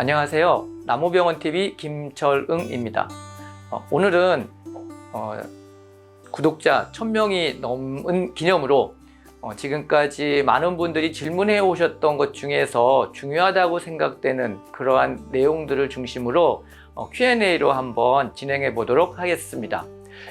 안녕하세요. 나무병원TV 김철응입니다. 어, 오늘은 어, 구독자 1000명이 넘은 기념으로 어, 지금까지 많은 분들이 질문해 오셨던 것 중에서 중요하다고 생각되는 그러한 내용들을 중심으로 어, Q&A로 한번 진행해 보도록 하겠습니다.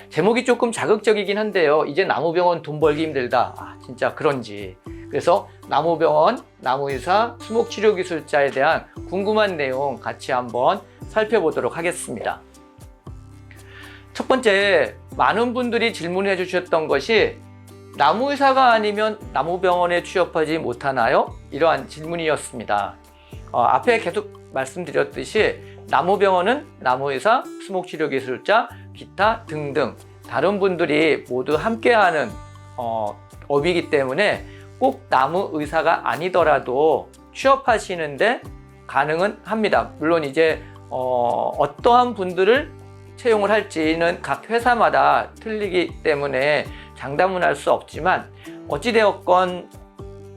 제목이 조금 자극적이긴 한데요. 이제 나무병원 돈 벌기 힘들다. 아, 진짜 그런지. 그래서 나무병원, 나무의사, 수목치료기술자에 대한 궁금한 내용 같이 한번 살펴보도록 하겠습니다. 첫 번째, 많은 분들이 질문해 주셨던 것이 나무의사가 아니면 나무병원에 취업하지 못하나요? 이러한 질문이었습니다. 어, 앞에 계속 말씀드렸듯이 나무병원은 나무의사, 수목치료기술자, 기타 등등 다른 분들이 모두 함께하는 어, 업이기 때문에 꼭 나무 의사가 아니더라도 취업하시는데 가능은 합니다. 물론 이제 어, 어떠한 분들을 채용을 할지는 각 회사마다 틀리기 때문에 장담은 할 수 없지만 어찌되었건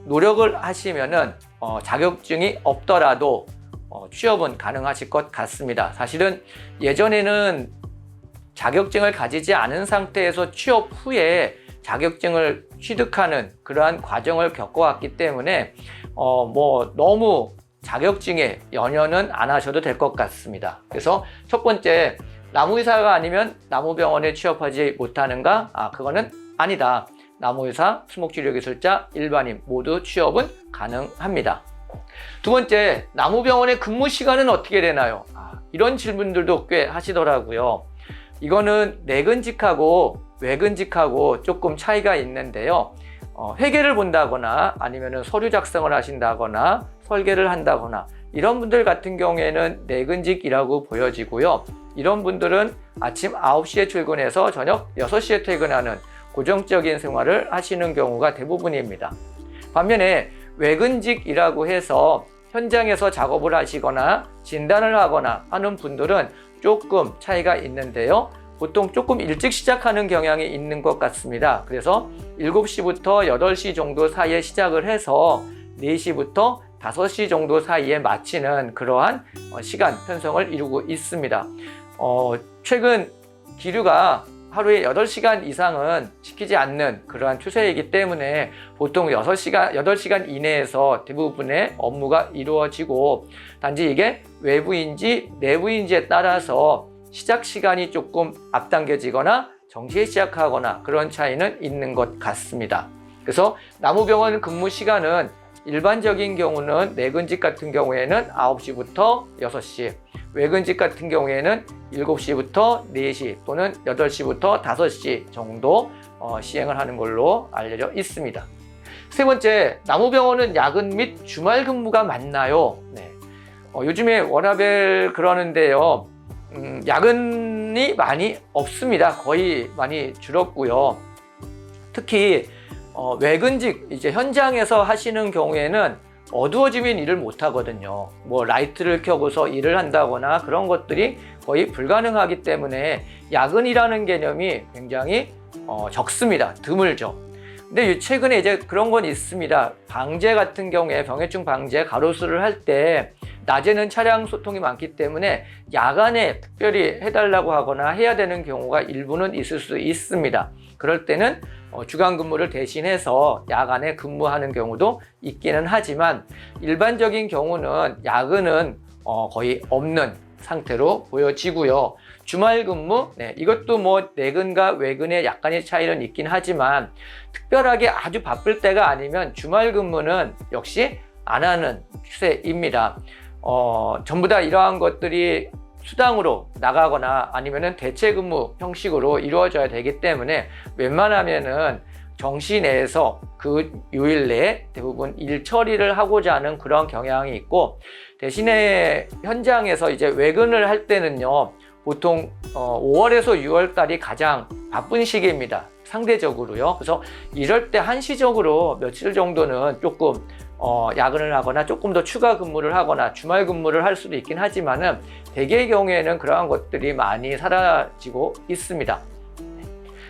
노력을 하시면은 어, 자격증이 없더라도 어, 취업은 가능하실 것 같습니다. 사실은 예전에는 자격증을 가지지 않은 상태에서 취업 후에 자격증을 취득하는 그러한 과정을 겪어왔기 때문에 어, 뭐 너무 자격증에 연연은 안 하셔도 될 것 같습니다. 그래서 첫 번째 나무의사가 아니면 나무병원에 취업하지 못하는가? 아 그거는 아니다. 나무의사, 수목치료기술자, 일반인 모두 취업은 가능합니다. 두 번째, 나무병원의 근무 시간은 어떻게 되나요? 아, 이런 질문들도 꽤 하시더라고요. 이거는 내근직하고 외근직하고 조금 차이가 있는데요. 어, 회계를 본다거나 아니면 서류 작성을 하신다거나 설계를 한다거나 이런 분들 같은 경우에는 내근직이라고 보여지고요. 이런 분들은 아침 9시에 출근해서 저녁 6시에 퇴근하는 고정적인 생활을 하시는 경우가 대부분입니다. 반면에 외근직이라고 해서 현장에서 작업을 하시거나 진단을 하거나 하는 분들은 조금 차이가 있는데요. 보통 조금 일찍 시작하는 경향이 있는 것 같습니다. 그래서 7시부터 8시 정도 사이에 시작을 해서 4시부터 5시 정도 사이에 마치는 그러한 어, 시간 편성을 이루고 있습니다. 어, 최근 기류가 하루에 8시간 이상은 지키지 않는 그러한 추세이기 때문에 보통 6시간, 8시간 이내에서 대부분의 업무가 이루어지고 단지 이게 외부인지 내부인지에 따라서 시작 시간이 조금 앞당겨지거나 정시에 시작하거나 그런 차이는 있는 것 같습니다. 그래서 나무병원 근무 시간은 일반적인 경우는 내근직 같은 경우에는 9시부터 6시, 외근직 같은 경우에는 7시부터 4시 또는 8시부터 5시 정도 어, 시행을 하는 걸로 알려져 있습니다. 세 번째, 나무병원은 야근 및 주말 근무가 많나요? 네. 어, 요즘에 워라벨 그러는데요. 음, 야근이 많이 없습니다. 거의 많이 줄었고요. 특히 어, 외근직 이제 현장에서 하시는 경우에는 어두워지면 일을 못 하거든요. 뭐 라이트를 켜고서 일을 한다거나 그런 것들이 거의 불가능하기 때문에 야근이라는 개념이 굉장히 어, 적습니다. 드물죠. 근데 최근에 이제 그런 건 있습니다. 방제 같은 경우에 병해충 방제 가로수를 할 때 낮에는 차량 소통이 많기 때문에 야간에 특별히 해달라고 하거나 해야 되는 경우가 일부는 있을 수 있습니다. 그럴 때는 어, 주간 근무를 대신해서 야간에 근무하는 경우도 있기는 하지만 일반적인 경우는 야근은 어, 거의 없는 상태로 보여지고요. 주말 근무, 네, 이것도 뭐 내근과 외근의 약간의 차이는 있긴 하지만 특별하게 아주 바쁠 때가 아니면 주말 근무는 역시 안 하는 추세입니다. 어, 전부 다 이러한 것들이 수당으로 나가거나 아니면은 대체 근무 형식으로 이루어져야 되기 때문에 웬만하면은 정시 내에서 그 요일 내에 대부분 일 처리를 하고자 하는 그런 경향이 있고 대신에 현장에서 이제 외근을 할 때는요 보통 어 5월에서 6월 달이 가장 바쁜 시기입니다. 상대적으로요. 그래서 이럴 때 한시적으로 며칠 정도는 조금 어, 야근을 하거나 조금 더 추가 근무를 하거나 주말 근무를 할 수도 있긴 하지만은 대개의 경우에는 그러한 것들이 많이 사라지고 있습니다.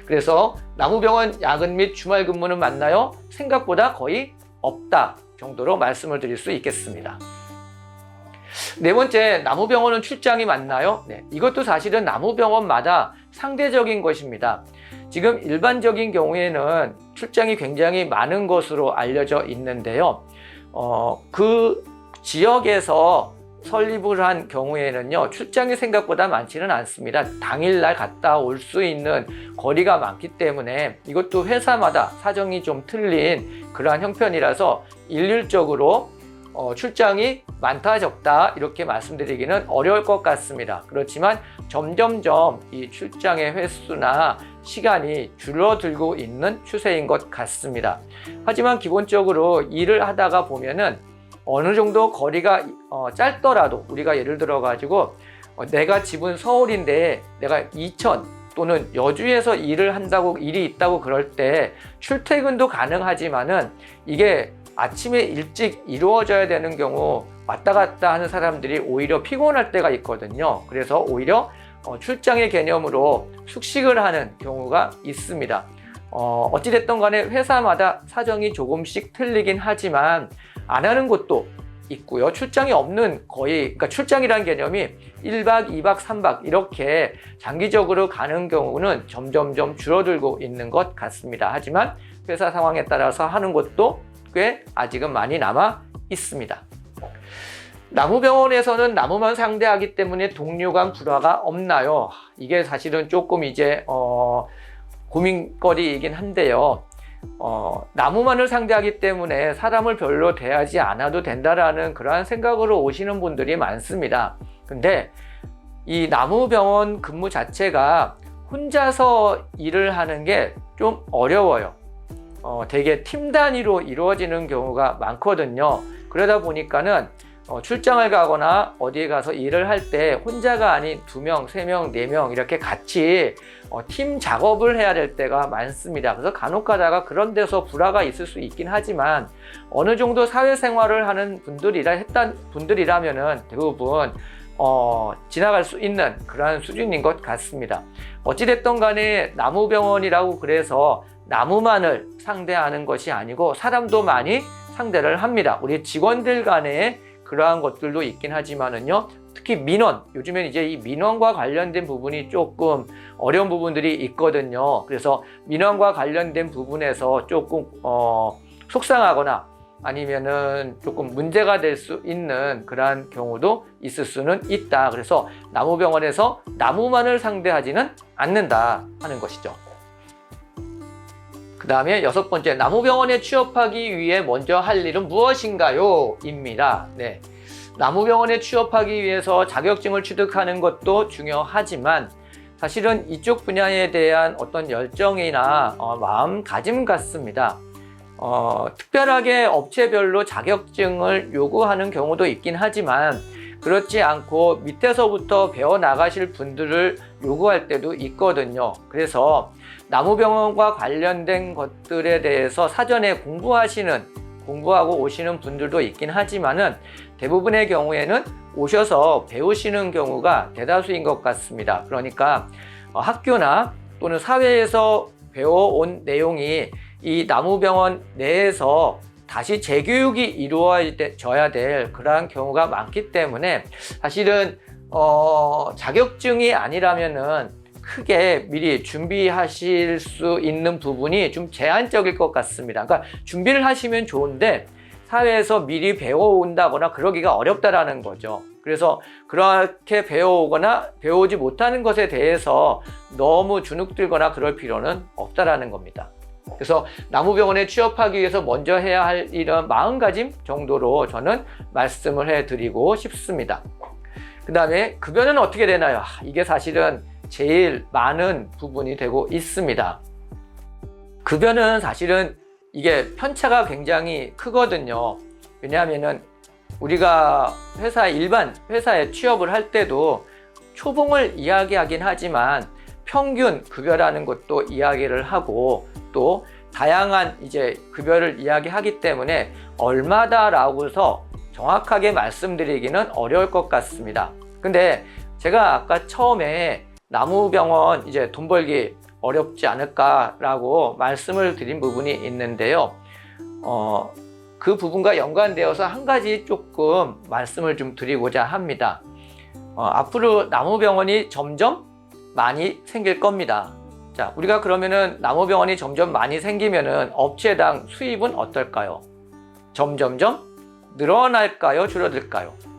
그래서 나무병원 야근 및 주말 근무는 맞나요? 생각보다 거의 없다 정도로 말씀을 드릴 수 있겠습니다. 네 번째, 나무병원은 출장이 많나요? 네, 이것도 사실은 나무병원마다 상대적인 것입니다. 지금 일반적인 경우에는 출장이 굉장히 많은 것으로 알려져 있는데요. 어, 그 지역에서 설립을 한 경우에는요, 출장이 생각보다 많지는 않습니다. 당일날 갔다 올 수 있는 거리가 많기 때문에 이것도 회사마다 사정이 좀 틀린 그러한 형편이라서 일률적으로 어, 출장이 많다 적다 이렇게 말씀드리기는 어려울 것 같습니다. 그렇지만 점점점 이 출장의 횟수나 시간이 줄어들고 있는 추세인 것 같습니다. 하지만 기본적으로 일을 하다가 보면은 어느 정도 거리가 어, 짧더라도 우리가 예를 들어 가지고 어, 내가 집은 서울인데 내가 이천 또는 여주에서 일을 한다고 일이 있다고 그럴 때 출퇴근도 가능하지만은 이게 아침에 일찍 이루어져야 되는 경우 왔다 갔다 하는 사람들이 오히려 피곤할 때가 있거든요. 그래서 오히려 어, 출장의 개념으로 숙식을 하는 경우가 있습니다. 어, 어찌됐든 간에 회사마다 사정이 조금씩 틀리긴 하지만 안 하는 곳도 있고요. 출장이 없는 거의, 그러니까 출장이라는 개념이 1박, 2박, 3박 이렇게 장기적으로 가는 경우는 점점점 줄어들고 있는 것 같습니다. 하지만 회사 상황에 따라서 하는 곳도 꽤 아직은 많이 남아 있습니다. 나무병원에서는 나무만 상대하기 때문에 동료 간 불화가 없나요? 이게 사실은 조금 이제 어, 고민거리이긴 한데요. 어, 나무만을 상대하기 때문에 사람을 별로 대하지 않아도 된다라는 그러한 생각으로 오시는 분들이 많습니다. 근데 이 나무병원 근무 자체가 혼자서 일을 하는 게 좀 어려워요. 어, 되게 팀 단위로 이루어지는 경우가 많거든요. 그러다 보니까는 어, 출장을 가거나 어디에 가서 일을 할 때 혼자가 아닌 두 명, 세 명, 네 명 이렇게 같이 어, 팀 작업을 해야 될 때가 많습니다. 그래서 간혹 가다가 그런 데서 불화가 있을 수 있긴 하지만 어느 정도 사회생활을 하는 분들이라 했던 분들이라면은 대부분 어, 지나갈 수 있는 그러한 수준인 것 같습니다. 어찌됐든 간에 나무병원이라고 그래서 나무만을 상대하는 것이 아니고 사람도 많이 상대를 합니다. 우리 직원들 간에 그러한 것들도 있긴 하지만은요. 특히 민원, 요즘엔 이제 이 민원과 관련된 부분이 조금 어려운 부분들이 있거든요. 그래서 민원과 관련된 부분에서 조금 어, 속상하거나 아니면은 조금 문제가 될 수 있는 그러한 경우도 있을 수는 있다. 그래서 나무병원에서 나무만을 상대하지는 않는다 하는 것이죠. 그 다음에 여섯 번째, 나무병원에 취업하기 위해 먼저 할 일은 무엇인가요? 입니다. 네. 나무병원에 취업하기 위해서 자격증을 취득하는 것도 중요하지만 사실은 이쪽 분야에 대한 어떤 열정이나 어, 마음가짐 같습니다. 어, 특별하게 업체별로 자격증을 요구하는 경우도 있긴 하지만 그렇지 않고 밑에서부터 배워 나가실 분들을 요구할 때도 있거든요. 그래서 나무병원과 관련된 것들에 대해서 사전에 공부하시는 공부하고 오시는 분들도 있긴 하지만은 대부분의 경우에는 오셔서 배우시는 경우가 대다수인 것 같습니다. 그러니까 어, 학교나 또는 사회에서 배워온 내용이 이 나무병원 내에서 다시 재교육이 이루어져야 될 그러한 경우가 많기 때문에 사실은 어, 자격증이 아니라면은 크게 미리 준비하실 수 있는 부분이 좀 제한적일 것 같습니다. 그러니까 준비를 하시면 좋은데 사회에서 미리 배워온다거나 그러기가 어렵다라는 거죠. 그래서 그렇게 배워오거나 배우지 못하는 것에 대해서 너무 주눅들거나 그럴 필요는 없다라는 겁니다. 그래서 나무병원에 취업하기 위해서 먼저 해야 할 이런 마음가짐 정도로 저는 말씀을 해드리고 싶습니다. 그 다음에 급여는 어떻게 되나요? 아, 이게 사실은 제일 많은 부분이 되고 있습니다. 급여는 사실은 이게 편차가 굉장히 크거든요. 왜냐하면은 우리가 회사 일반 회사에 취업을 할 때도 초봉을 이야기하긴 하지만 평균 급여라는 것도 이야기를 하고 또 다양한 이제 급여를 이야기하기 때문에 얼마다라고서 정확하게 말씀드리기는 어려울 것 같습니다. 근데 제가 아까 처음에 나무병원 이제 돈 벌기 어렵지 않을까라고 말씀을 드린 부분이 있는데요. 어, 그 부분과 연관되어서 한 가지 조금 말씀을 좀 드리고자 합니다. 어, 앞으로 나무병원이 점점 많이 생길 겁니다. 자, 우리가 그러면은 나무병원이 점점 많이 생기면은 업체당 수입은 어떨까요? 점점점 늘어날까요? 줄어들까요?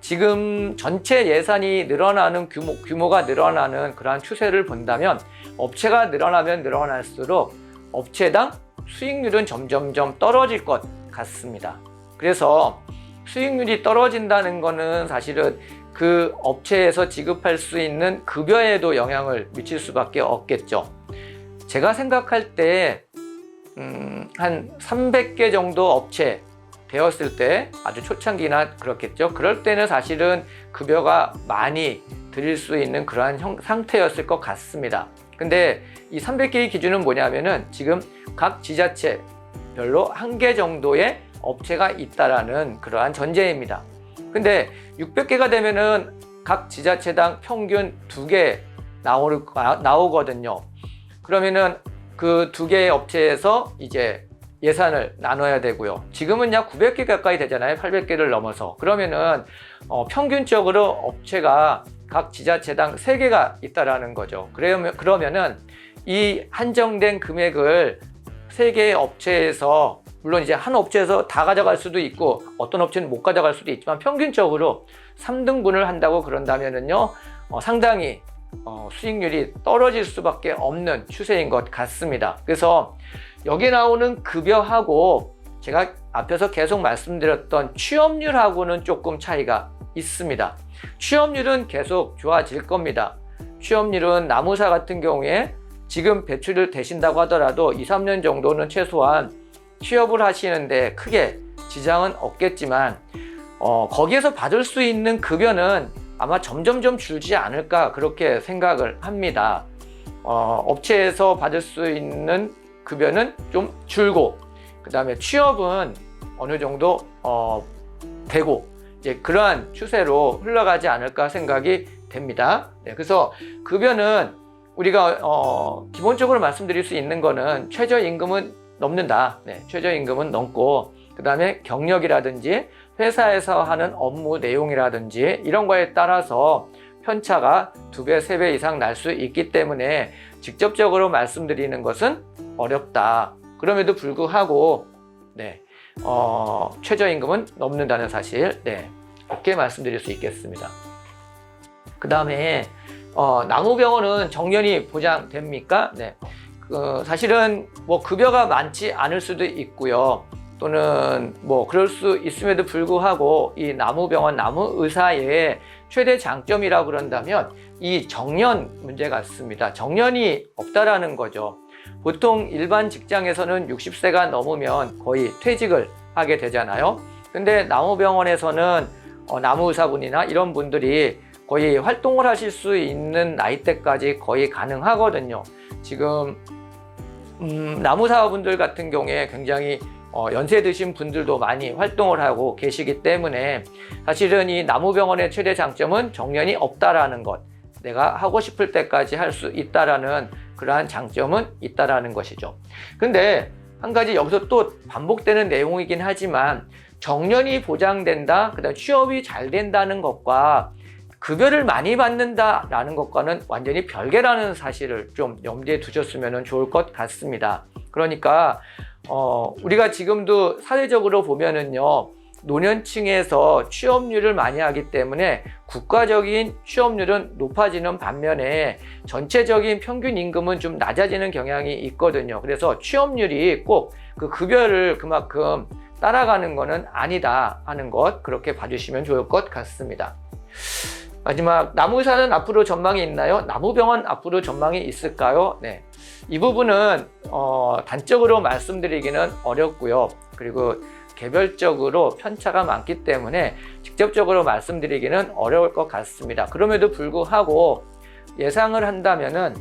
지금 전체 예산이 늘어나는 규모, 규모가 늘어나는 그러한 추세를 본다면 업체가 늘어나면 늘어날수록 업체당 수익률은 점점점 떨어질 것 같습니다. 그래서 수익률이 떨어진다는 것은 사실은 그 업체에서 지급할 수 있는 급여에도 영향을 미칠 수밖에 없겠죠. 제가 생각할 때, 음, 한 300개 정도 업체 되었을 때 아주 초창기나 그렇겠죠. 그럴 때는 사실은 급여가 많이 드릴 수 있는 그러한 형, 상태였을 것 같습니다. 근데 이 300개의 기준은 뭐냐면은 지금 각 지자체별로 한 개 정도의 업체가 있다라는 그러한 전제입니다. 근데 600개가 되면은 각 지자체당 평균 두 개 나올, 나오거든요. 그러면은 그 두 개의 업체에서 이제 예산을 나눠야 되고요. 지금은 약 900개 가까이 되잖아요. 800개를 넘어서. 그러면은 어, 평균적으로 업체가 각 지자체당 3개가 있다라는 거죠. 그러면, 그러면은 이 한정된 금액을 3개의 업체에서 물론 이제 한 업체에서 다 가져갈 수도 있고 어떤 업체는 못 가져갈 수도 있지만 평균적으로 3등분을 한다고 그런다면은요 어, 상당히 어, 수익률이 떨어질 수밖에 없는 추세인 것 같습니다. 그래서 여기 나오는 급여하고 제가 앞에서 계속 말씀드렸던 취업률하고는 조금 차이가 있습니다. 취업률은 계속 좋아질 겁니다. 취업률은 나무사 같은 경우에 지금 배출을 되신다고 하더라도 2, 3년 정도는 최소한 취업을 하시는데 크게 지장은 없겠지만 어, 거기에서 받을 수 있는 급여는 아마 점점점 줄지 않을까 그렇게 생각을 합니다. 어, 업체에서 받을 수 있는 급여는 좀 줄고 그 다음에 취업은 어느 정도 어, 되고 이제 그러한 추세로 흘러가지 않을까 생각이 됩니다. 네, 그래서 급여는 우리가 어, 기본적으로 말씀드릴 수 있는 거는 최저임금은 넘는다. 네, 최저임금은 넘고 그 다음에 경력이라든지 회사에서 하는 업무 내용이라든지 이런 거에 따라서 편차가 두 배, 세 배 이상 날 수 있기 때문에 직접적으로 말씀드리는 것은 어렵다. 그럼에도 불구하고 네, 어, 최저임금은 넘는다는 사실 네, 그렇게 말씀드릴 수 있겠습니다. 그 다음에 어, 나무병원은 정년이 보장됩니까? 네. 그, 사실은 뭐 급여가 많지 않을 수도 있고요. 또는 뭐 그럴 수 있음에도 불구하고 이 나무병원 나무의사의 최대 장점이라고 그런다면 이 정년 문제 같습니다. 정년이 없다라는 거죠. 보통 일반 직장에서는 60세가 넘으면 거의 퇴직을 하게 되잖아요. 근데 나무병원에서는 어, 나무의사분이나 이런 분들이 거의 활동을 하실 수 있는 나이대까지 거의 가능하거든요. 지금 음, 나무사분들 같은 경우에 굉장히 어, 연세 드신 분들도 많이 활동을 하고 계시기 때문에 사실은 이 나무병원의 최대 장점은 정년이 없다라는 것. 내가 하고 싶을 때까지 할 수 있다라는 그러한 장점은 있다라는 것이죠. 근데 한 가지 여기서 또 반복되는 내용이긴 하지만 정년이 보장된다, 그다음 취업이 잘 된다는 것과 급여를 많이 받는다라는 것과는 완전히 별개라는 사실을 좀 염두에 두셨으면 좋을 것 같습니다. 그러니까 어, 우리가 지금도 사회적으로 보면은요, 노년층에서 취업률을 많이 하기 때문에 국가적인 취업률은 높아지는 반면에 전체적인 평균 임금은 좀 낮아지는 경향이 있거든요. 그래서 취업률이 꼭 그 급여를 그만큼 따라가는 것은 아니다 하는 것 그렇게 봐주시면 좋을 것 같습니다. 마지막 나무의사는 앞으로 전망이 있나요? 나무병원 앞으로 전망이 있을까요? 네. 이 부분은 어, 단적으로 말씀드리기는 어렵고요. 그리고 개별적으로 편차가 많기 때문에 직접적으로 말씀드리기는 어려울 것 같습니다. 그럼에도 불구하고 예상을 한다면은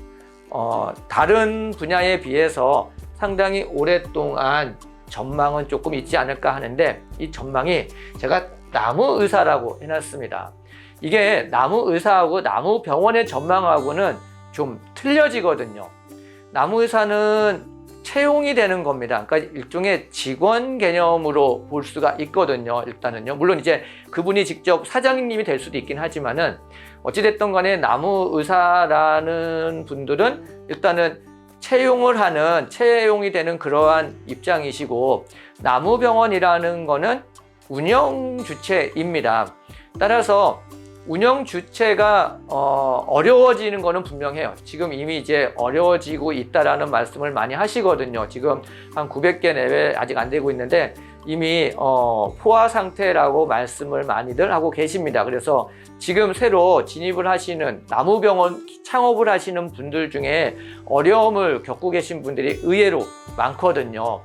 어, 다른 분야에 비해서 상당히 오랫동안 전망은 조금 있지 않을까 하는데 이 전망이 제가 나무 의사라고 해놨습니다. 이게 나무 의사하고 나무 병원의 전망하고는 좀 틀려지거든요. 나무 의사는 채용이 되는 겁니다. 그러니까 일종의 직원 개념으로 볼 수가 있거든요. 일단은요. 물론 이제 그분이 직접 사장님이 될 수도 있긴 하지만은 어찌됐든 간에 나무 의사라는 분들은 일단은 채용을 하는 채용이 되는 그러한 입장이시고 나무병원이라는 거는 운영 주체입니다. 따라서 운영 주체가 어, 어려워지는 거는 분명해요. 지금 이미 이제 어려워지고 있다라는 말씀을 많이 하시거든요. 지금 한 900개 내외 아직 안 되고 있는데 이미 어, 포화 상태라고 말씀을 많이들 하고 계십니다. 그래서 지금 새로 진입을 하시는 나무병원 창업을 하시는 분들 중에 어려움을 겪고 계신 분들이 의외로 많거든요.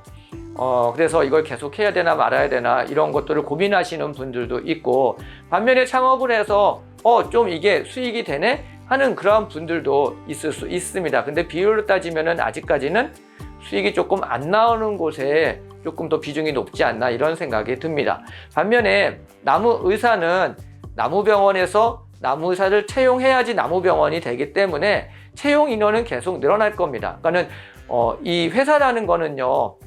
어, 그래서 이걸 계속 해야 되나 말아야 되나 이런 것들을 고민하시는 분들도 있고 반면에 창업을 해서 어, 좀 이게 수익이 되네? 하는 그런 분들도 있을 수 있습니다. 근데 비율로 따지면은 아직까지는 수익이 조금 안 나오는 곳에 조금 더 비중이 높지 않나 이런 생각이 듭니다. 반면에 나무 의사는 나무 병원에서 나무 의사를 채용해야지 나무 병원이 되기 때문에 채용 인원은 계속 늘어날 겁니다. 그러니까는 어, 이 회사라는 거는요.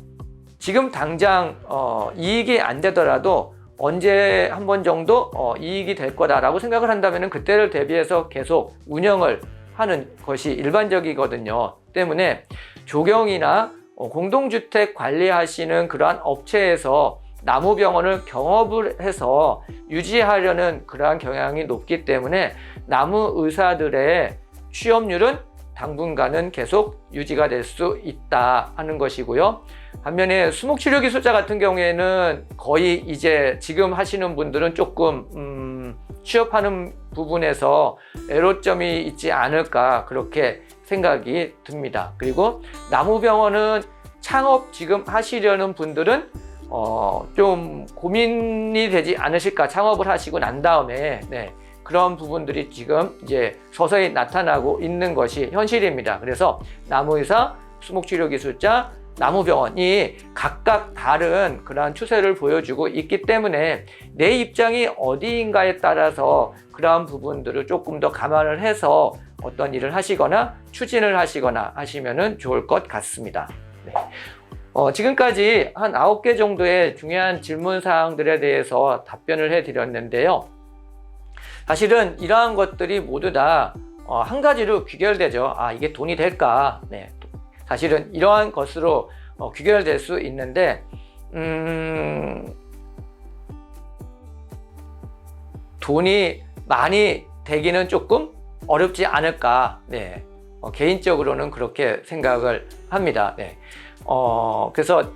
지금 당장 어, 이익이 안 되더라도 언제 한 번 정도 어, 이익이 될 거다라고 생각을 한다면 그때를 대비해서 계속 운영을 하는 것이 일반적이거든요. 때문에 조경이나 어, 공동주택 관리하시는 그러한 업체에서 나무병원을 경업을 해서 유지하려는 그러한 경향이 높기 때문에 나무 의사들의 취업률은 당분간은 계속 유지가 될 수 있다 하는 것이고요. 반면에 수목치료 기술자 같은 경우에는 거의 이제 지금 하시는 분들은 조금 음, 취업하는 부분에서 애로점이 있지 않을까 그렇게 생각이 듭니다. 그리고 나무병원은 창업 지금 하시려는 분들은 어, 좀 고민이 되지 않으실까 창업을 하시고 난 다음에 네, 그런 부분들이 지금 이제 서서히 나타나고 있는 것이 현실입니다. 그래서 나무의사, 수목치료기술자, 나무병원이 각각 다른 그러한 추세를 보여주고 있기 때문에 내 입장이 어디인가에 따라서 그러한 부분들을 조금 더 감안을 해서 어떤 일을 하시거나 추진을 하시거나 하시면 좋을 것 같습니다. 네. 어, 지금까지 한 9개 정도의 중요한 질문 사항들에 대해서 답변을 해 드렸는데요. 사실은 이러한 것들이 모두 다 어, 한 가지로 귀결되죠. 아, 이게 돈이 될까? 네. 사실은 이러한 것으로 어, 귀결될 수 있는데, 음, 돈이 많이 되기는 조금 어렵지 않을까. 네. 어, 개인적으로는 그렇게 생각을 합니다. 네. 어, 그래서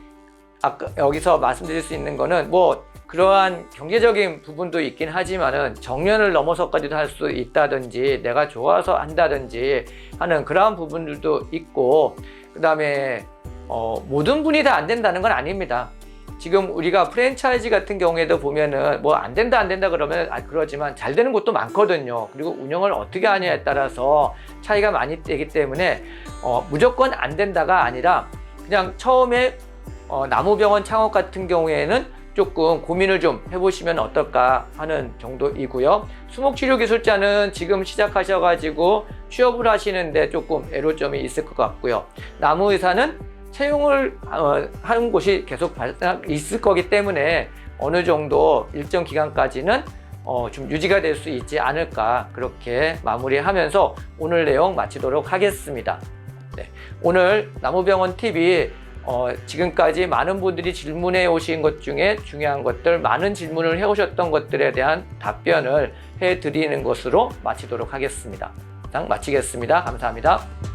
아까 여기서 말씀드릴 수 있는 거는 뭐 그러한 경제적인 부분도 있긴 하지만은 정년을 넘어서까지도 할 수 있다든지 내가 좋아서 한다든지 하는 그러한 부분들도 있고 그 다음에 어, 모든 분이 다 안 된다는 건 아닙니다. 지금 우리가 프랜차이즈 같은 경우에도 보면은 뭐 안 된다 안 된다 그러면 아 그러지만 잘 되는 곳도 많거든요. 그리고 운영을 어떻게 하냐에 따라서 차이가 많이 되기 때문에 어, 무조건 안 된다가 아니라 그냥 처음에 어, 나무병원 창업 같은 경우에는 조금 고민을 좀 해보시면 어떨까 하는 정도이고요. 수목치료 기술자는 지금 시작하셔가지고 취업을 하시는데 조금 애로점이 있을 것 같고요. 나무 의사는 채용을 어, 하는 곳이 계속 발생 있을 거기 때문에 어느 정도 일정 기간까지는 어, 좀 유지가 될 수 있지 않을까 그렇게 마무리하면서 오늘 내용 마치도록 하겠습니다. 네, 오늘 나무병원 TV 어, 지금까지 많은 분들이 질문해 오신 것 중에 중요한 것들, 많은 질문을 해 오셨던 것들에 대한 답변을 해 드리는 것으로 마치도록 하겠습니다. 마치겠습니다. 감사합니다.